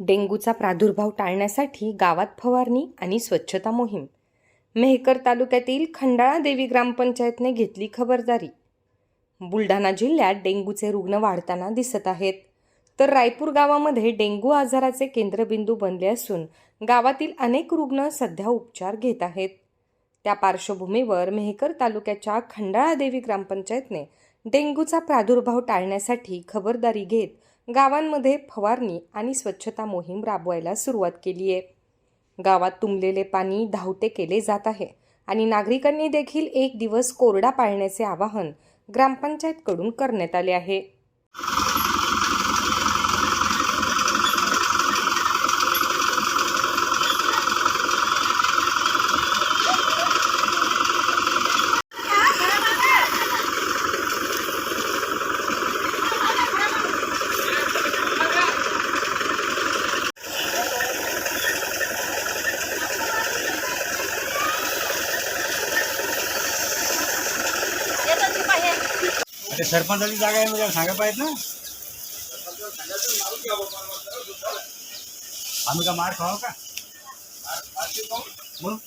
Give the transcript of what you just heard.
डेंग्यूचा प्रादुर्भाव टाळण्यासाठी गावात फवारणी आणि स्वच्छता मोहीम. मेहकर तालुक्यातील खंडाळा देवी ग्रामपंचायतने घेतली खबरदारी. बुलढाणा जिल्ह्यात डेंग्यूचे रुग्ण वाढताना दिसत आहेत. तर रायपूर गावामध्ये डेंग्यू आजाराचे केंद्रबिंदू बनले असून गावातील अनेक रुग्ण सध्या उपचार घेत आहेत. त्या पार्श्वभूमीवर मेहकर तालुक्याच्या खंडाळा देवी ग्रामपंचायतने डेंग्यूचा प्रादुर्भाव टाळण्यासाठी खबरदारी घेत गावांमध्ये फवारणी आणि स्वच्छता मोहीम राबवायला सुरुवात केली आहे. गावात तुंबलेले पाणी धावते केले जात आहे आणि नागरिकांनी देखील एक दिवस कोरडा पाळण्याचे आवाहन ग्रामपंचायतकडून करण्यात आले आहे. ते सरपंचाची जागा आहे म्हणजे सांगा पाहिजे ना? आम्ही का मार खाऊ का? मग?